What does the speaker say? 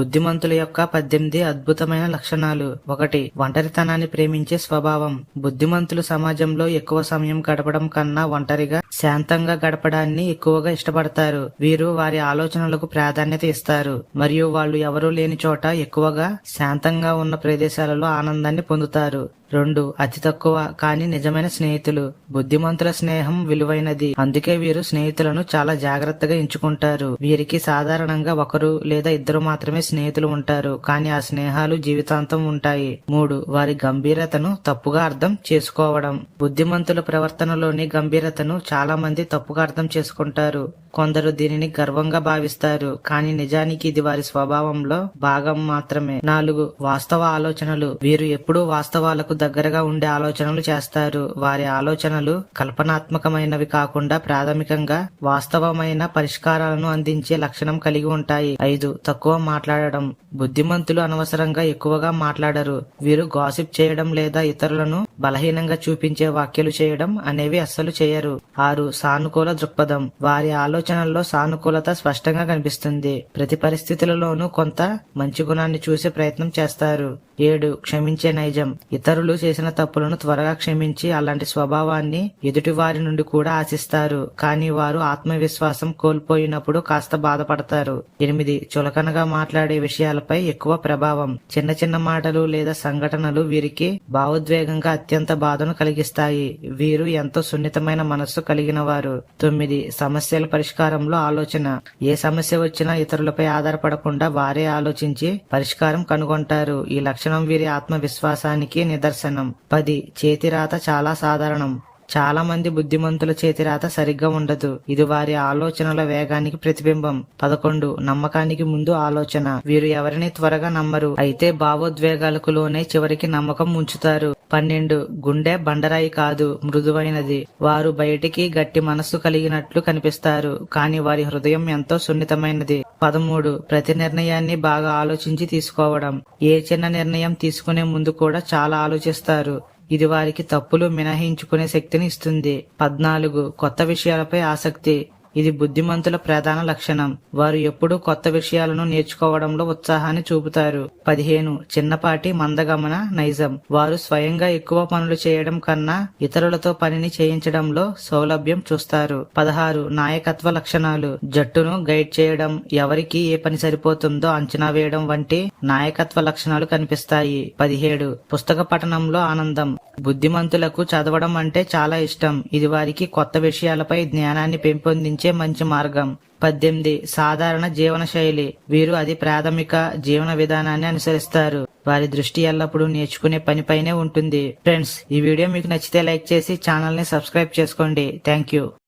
బుద్ధిమంతుల యొక్క పద్దెనిమిది అద్భుతమైన లక్షణాలు. ఒకటి ఒంటరితనాన్ని ప్రేమించే స్వభావం. బుద్ధిమంతులు సమాజంలో ఎక్కువ సమయం గడపడం కన్నా ఒంటరిగా శాంతంగా గడపడాన్ని ఎక్కువగా ఇష్టపడతారు. వీరు వారి ఆలోచనలకు ప్రాధాన్యత ఇస్తారు. మరియు వాళ్ళు ఎవరూ లేని చోట ఎక్కువగా శాంతంగా ఉన్న ప్రదేశాలలో ఆనందాన్ని పొందుతారు. రెండు అతి తక్కువ కానీ నిజమైన స్నేహితులు. బుద్ధిమంతుల స్నేహం విలువైనది. అందుకే వీరు స్నేహితులను చాలా జాగ్రత్తగా ఎంచుకుంటారు. వీరికి సాధారణంగా ఒకరు లేదా ఇద్దరు మాత్రమే స్నేహితులు ఉంటారు. కానీ ఆ స్నేహాలు జీవితాంతం ఉంటాయి. మూడు వారి గంభీరతను తప్పుగా అర్థం చేసుకోవడం. బుద్ధిమంతుల ప్రవర్తనలోని గంభీరతను చాలా మంది తప్పుగా అర్థం చేసుకుంటారు. కొందరు దీనిని గర్వంగా భావిస్తారు. కానీ నిజానికి ఇది వారి స్వభావంలో భాగం మాత్రమే. నాలుగు వాస్తవ ఆలోచనలు. వీరు ఎప్పుడూ వాస్తవాలకు దగ్గరగా ఉండే ఆలోచనలు చేస్తారు. వారి ఆలోచనలు కల్పనాత్మకమైనవి కాకుండా ప్రాథమికంగా వాస్తవమైన పరిష్కారాలను అందించే లక్షణం కలిగి ఉంటాయి. ఐదు తక్కువ మాట్లాడడం. బుద్ధిమంతులు అనవసరంగా ఎక్కువగా మాట్లాడరు. వీరు గాసిప్ చేయడం లేదా ఇతరులను బలహీనంగా చూపించే వ్యాఖ్యలు చేయడం అనేవి అస్సలు చేయరు. ఆరు సానుకూల దృక్పథం. వారి ఆలోచనల్లో సానుకూలత స్పష్టంగా కనిపిస్తుంది. ప్రతి పరిస్థితులలోనూ కొంత మంచి గుణాన్ని చూసే ప్రయత్నం చేస్తారు. ఏడు క్షమించే నైజం. ఇతరులు చేసిన తప్పులను త్వరగా క్షమించి అలాంటి స్వభావాన్ని ఎదుటి వారి నుండి కూడా ఆశిస్తారు. కానీ వారు ఆత్మవిశ్వాసం కోల్పోయినప్పుడు కాస్త బాధపడతారు. ఎనిమిది చులకనగా మాట్లాడే విషయాలపై ఎక్కువ ప్రభావం. చిన్న చిన్న మాటలు లేదా సంఘటనలు వీరికి భావోద్వేగంగా అత్యంత బాధను కలిగిస్తాయి. వీరు ఎంతో సున్నితమైన మనస్సు కలిగిన వారు తొమ్మిది సమస్యల పరిష్కారంలో ఆలోచన. ఏ సమస్య వచ్చినా ఇతరులపై ఆధారపడకుండా వారే ఆలోచించి పరిష్కారం కనుగొంటారు. ఈ లక్షణం వీరి ఆత్మవిశ్వాసానికి నిదర్శనం. పది చేతిరాత చాలా సాధారణం. చాలా మంది బుద్ధిమంతుల చేతిరాత సరిగ్గా ఉండదు. ఇది వారి ఆలోచనల వేగానికి ప్రతిబింబం. పదకొండు నమ్మకానికి ముందు ఆలోచన. వీరు ఎవరిని త్వరగా నమ్మరు. అయితే భావోద్వేగాలకు లోనే చివరికి నమ్మకం ఉంచుతారు. పన్నెండు గుండె బండరాయి కాదు మృదువైనది. వారు బయటికి గట్టి మనస్సు కలిగినట్లు కనిపిస్తారు కానీ వారి హృదయం ఎంతో సున్నితమైనది. పదమూడు ప్రతి నిర్ణయాన్ని బాగా ఆలోచించి తీసుకోవడం. ఏ చిన్న నిర్ణయం తీసుకునే ముందు కూడా చాలా ఆలోచిస్తారు. ఇది వారికి తప్పులు మినహాయించుకునే శక్తిని ఇస్తుంది. పద్నాలుగు కొత్త విషయాలపై ఆసక్తి. ఇది బుద్ధిమంతుల ప్రధాన లక్షణం. వారు ఎప్పుడూ కొత్త విషయాలను నేర్చుకోవడంలో ఉత్సాహాన్ని చూపుతారు. పదిహేను. చిన్నపాటి మందగమన నైజం. వారు స్వయంగా ఎక్కువ పనులు చేయడం కన్నా ఇతరులతో పనిని చేయించడంలో సౌలభ్యం చూస్తారు. పదహారు. నాయకత్వ లక్షణాలు. జట్టును గైడ్ చేయడం ఎవరికి ఏ పని సరిపోతుందో అంచనా వేయడం వంటి నాయకత్వ లక్షణాలు కనిపిస్తాయి. పదిహేడు. పుస్తక పఠనంలో ఆనందం. బుద్ధిమంతులకు చదవడం అంటే చాలా ఇష్టం. ఇది వారికి కొత్త విషయాలపై జ్ఞానాన్ని పెంపొందించే మంచి మార్గం. పద్దెనిమిది. సాధారణ జీవన శైలి వీరు అది ప్రాథమిక జీవన విధానాన్ని అనుసరిస్తారు. వారి దృష్టి ఎల్లప్పుడూ నేర్చుకునే పనిపైనే ఉంటుంది. ఫ్రెండ్స్ ఈ వీడియో మీకు నచ్చితే లైక్ చేసి ఛానల్ని సబ్స్క్రైబ్ చేసుకోండి. Thank you